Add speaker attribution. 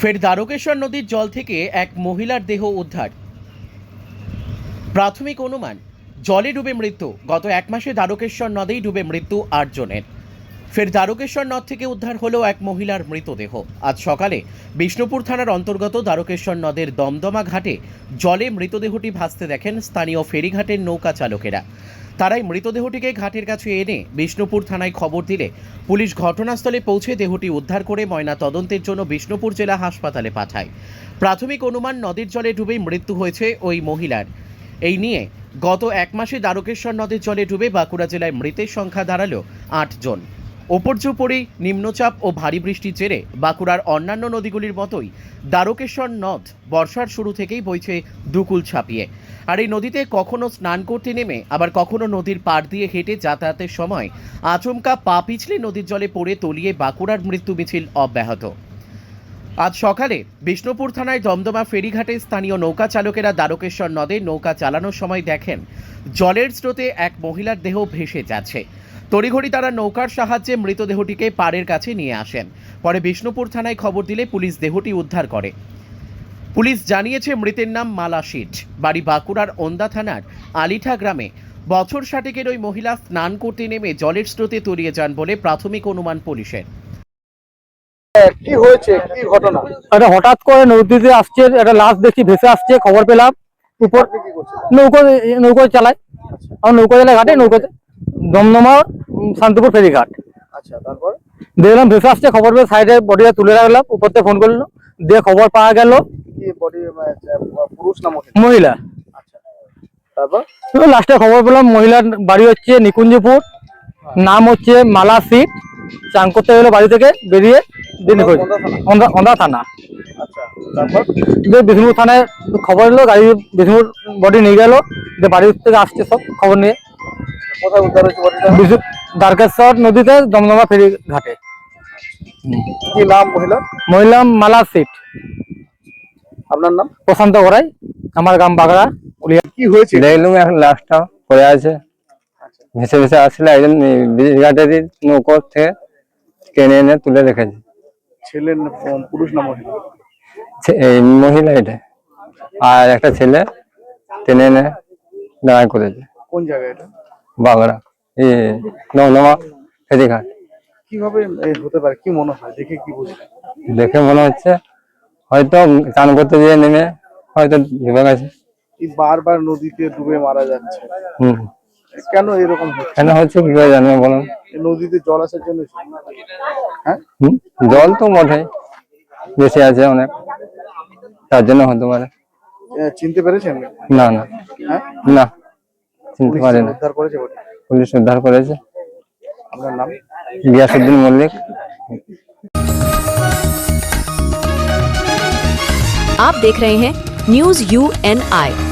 Speaker 1: ফের দ্বারকেশ্বর নদীর জল থেকে এক মহিলার দেহ উদ্ধার। প্রাথমিক অনুমান, জলে ডুবে মৃত্যু। গত এক মাসে দ্বারকেশ্বর নদেই ডুবে মৃত্যু আটজনের। ফের দ্বারকেশ্বর নদ থেকে উদ্ধার হলো এক মহিলার মৃতদেহ। আজ সকালে বিষ্ণুপুর থানার অন্তর্গত দ্বারকেশ্বর নদের দমদমা ঘাটে জলে মৃতদেহটি ভাসতে দেখেন স্থানীয় ফেরিঘাটের নৌকা চালকেরা তারাই মৃতদেহটিকে ঘাটের কাছে এনে বিষ্ণুপুর থানায় খবর দিলে। পুলিশ ঘটনাস্থলে পৌঁছে দেহটি উদ্ধার করে ময়না তদন্তের জন্য বিষ্ণুপুর জেলা হাসপাতালে পাঠায়। প্রাথমিক অনুমান, নদীর জলে ডুবেই মৃত্যু হয়েছে ওই মহিলার। এই নিয়ে গত এক মাসে দ্বারকেশ্বর নদীর জলে ডুবে বাঁকুড়া জেলায় মৃতের সংখ্যা দাঁড়াল আটজন জন। ওপর্যুপরি নিম্নচাপ ও ভারী বৃষ্টির জেরে বাঁকুড়ার অন্যান্য নদীগুলির মতোই দ্বারকেশ্বর নদ বর্ষার শুরু থেকেই বইছে দুকুল ছাপিয়ে। আর এই নদীতে কখনো স্নান করতে নেমে, আবার কখনো নদীর পাড় দিয়ে হেঁটে যাতায়াতের সময় আচমকা পা পিছলে নদীর জলে পড়ে তলিয়ে বাঁকুড়ার মৃত্যু মিছিল অব্যাহত। আজ সকালে বিষ্ণুপুর থানায় দমদমা ফেরিঘাটে স্থানীয় নৌকা চালকেরা দ্বারকেশ্বর নদে নৌকা চালানোর সময় দেখেন, জলের স্রোতে এক মহিলার দেহ ভেসে যাচ্ছে। তড়িঘড়ি তারা নৌকার সাহায্যে মৃতদেহটিকে পাড়ের কাছে নিয়ে আসেন। পরে বিষ্ণুপুর থানায় খবর দিলে পুলিশ দেহটি উদ্ধার করে। পুলিশ জানিয়েছে মৃতের নাম মালা শীঠ। বাড়ি বাঁকুড়ার ওন্দা থানার আলিঠা গ্রামে বছর ষাটেকের ওই মহিলা স্নান করতে নেমে জলের স্রোতে তলিয়ে যান বলে প্রাথমিক অনুমান পুলিশের।
Speaker 2: কি হয়েছে? কি ঘটনা?
Speaker 3: এটা হঠাৎ করে নদীতে আসছে একটা লাশ দেখি ভেসে আসছে খবর পেলাম। উপর নৌকো নৌকো চালায়। আমার নৌকো চালাই ঘাটে নৌকোতে দমদমা শান্তিপুর ফেরিঘাট।
Speaker 2: আচ্ছা তারপর?
Speaker 3: দেখলাম ভেসে আসছে খবর পেয়ে সাইডে বডিটা তুলে রাখলাম উপর থেকে ফোন করল দিয়ে খবর পাওয়া গেল।
Speaker 2: পুরুষ না মহিলা? আচ্ছা তারপর?
Speaker 3: লাস্টে খবর পেলাম মহিলার বাড়ি হচ্ছে নিকুঞ্জপুর নাম হচ্ছে মালা সিট চান করতে গেলো বাড়ি থেকে বেরিয়ে দিন
Speaker 2: ওন্দা থানা? আচ্ছা
Speaker 3: বিষ্ণুপুর থানায় খবর এলো গাড়ি বিষ্ণুপুর বডি নিয়ে গেল যে বাড়ি থেকে আসছে সব খবর নিয়ে।
Speaker 2: কোথায় উদ্ধার হয়েছে
Speaker 3: দ্বারকেশ্বর নদীতে দমদমা ফেরি ঘাটে।
Speaker 2: কি নাম মহিলা
Speaker 3: মহিলা মালা সিট
Speaker 2: আপনার নাম?
Speaker 3: প্রশান্ত গড়াই আমার গ্রাম বাগড়া উলিয়া
Speaker 2: কি হয়েছে?
Speaker 4: দেখলুম এখন লাশটা পড়ে আছে।
Speaker 2: আচ্ছা।
Speaker 4: ভেসে ভেসে আসলে একজন ঘাটেরই নৌকো থেকে টেনে এনে তুলে রেখেছে।
Speaker 2: ছেলে পুরুষ না মহিলা?
Speaker 4: এই মহিলা এটা। আর একটা ছেলে টেনে এনে দাঁড়ায় করেছে।
Speaker 2: কোন জায়গায় এটা?
Speaker 4: বাগড়া। এই নমনমা ফেরিঘাট
Speaker 2: কীভাবে হতে পারে? কি মনে হয়? দেখে কি বুঝলেন
Speaker 4: দেখে মনে হচ্ছে হয়তো চান করতে গিয়ে নেমে হয়তো ডুবে গেছে।
Speaker 2: বারবার নদীতে ডুবে মারা যাচ্ছে।
Speaker 4: হম।
Speaker 2: কেন এরকম
Speaker 4: কেন হচ্ছে কি করে জানবে বলুন?
Speaker 2: নদীতে জল আসার জন্য হ্যাঁ?
Speaker 4: জল তো মোটেই বেশি আছে অনেক। তার জন্য হতে পারে।
Speaker 2: চিনতে পেরেছেন?
Speaker 4: না না।
Speaker 2: হ্যাঁ?
Speaker 4: না। চিনতে
Speaker 2: পুলিশ
Speaker 4: পারি না
Speaker 2: উদ্ধার করেছে বটে
Speaker 4: পুলিশ উদ্ধার করেছে
Speaker 2: আপনার নাম
Speaker 4: গিয়াসুদ্দিন মল্লিক
Speaker 5: आप देख रहे हैं न्यूज यू एन आई